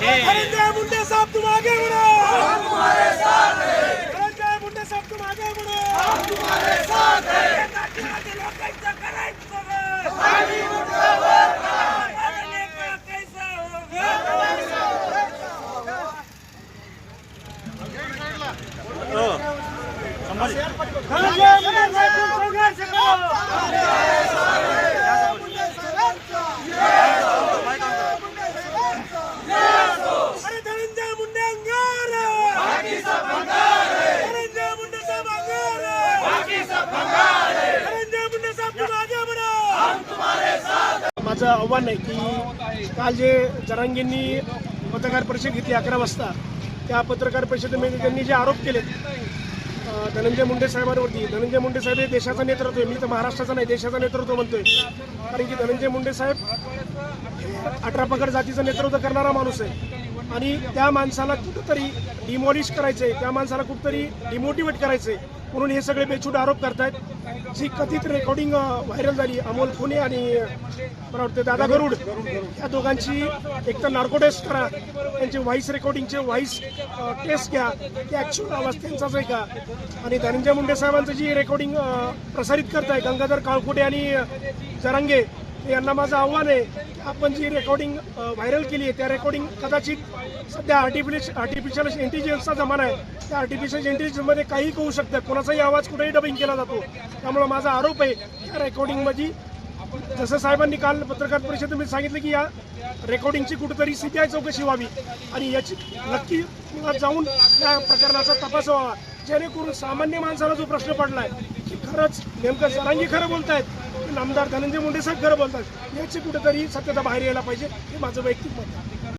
धनंजय मुंडे साहब तुम आगे बढ़ो हम तुम्हारे साथ हैं धनंजय मुंडे साहब तुम आगे बढ़ो हम तुम्हारे साथ हैं? धनंजय मुंडे साहेब संघर्ष करो अरे धनंजय मुंडे अंगार धनंजय मुंडे साहब अंगार धनंजय मुंडे साहब तुम आगे बढ़ो माझं आव्हान आहे की काल जे जरांगींनी पत्रकार परिषद घेतली अकरा वाजता त्या पत्रकार परिषदेमध्ये त्यांनी जे आरोप केलेत धनंजय मुंडे साहेबांवरती. धनंजय मुंडे साहेब हे देशाचं नेतृत्व आहे. मी तर महाराष्ट्राचा नाही देशाचं नेतृत्व म्हणतोय. कारण की धनंजय मुंडे साहेब अठरा पगड जातीचं नेतृत्व करणारा माणूस आहे. आणि त्या माणसाला कुठंतरी डिमॉलिश करायचंय त्या माणसाला कुठंतरी डिमोटिवेट करायचंय. म्हणून हे सगळे बेछूट आरोप करतायत. जी कथित रेकॉर्डिंग व्हायरल झाली अमोल खुने आणि मला वाटतं दादा गरुड या दोघांची एक तर नार्को टेस्ट करा त्यांचे व्हॉइस रेकॉर्डिंगचे व्हॉइस टेस्ट घ्या ते ॲक्च्युअल आवाज त्यांचाच आहे का? आणि धनंजय मुंडे साहेबांचं जी रेकॉर्डिंग प्रसारित करत आहे गंगाधर काळकुटे आणि जरांगे यांना माझं आव्हान आहे आपण जी रेकॉर्डिंग व्हायरल केली आहे त्या रेकॉर्डिंग कदाचित सध्या आर्टिफिश आर्टिफिशियल इंटेलिजन्सचा जमाना आहे. त्या आर्टिफिशियल इंटेलिजन्समध्ये काही होऊ शकतं. कोणाचाही आवाज कुठेही डबिंग केला जातो. त्यामुळे माझा आरोप आहे त्या रेकॉर्डिंगमध्ये जसं साहेबांनी काल पत्रकार परिषदेमध्ये सांगितलं की या रेकॉर्डिंगची कुठेतरी सीबीआय चौकशी व्हावी. आणि याची नक्की जाऊन या प्रकरणाचा तपास व्हावा. जेणेकरून सामान्य माणसाला जो प्रश्न पडला आहे की खरंच नेमकं जरांगी खरं बोलतायत आमदार धनंजय मुंडे साहेब खरं बोलतात याची कुठेतरी सत्यता बाहेर यायला पाहिजे हे माझं वैयक्तिक मत आहे.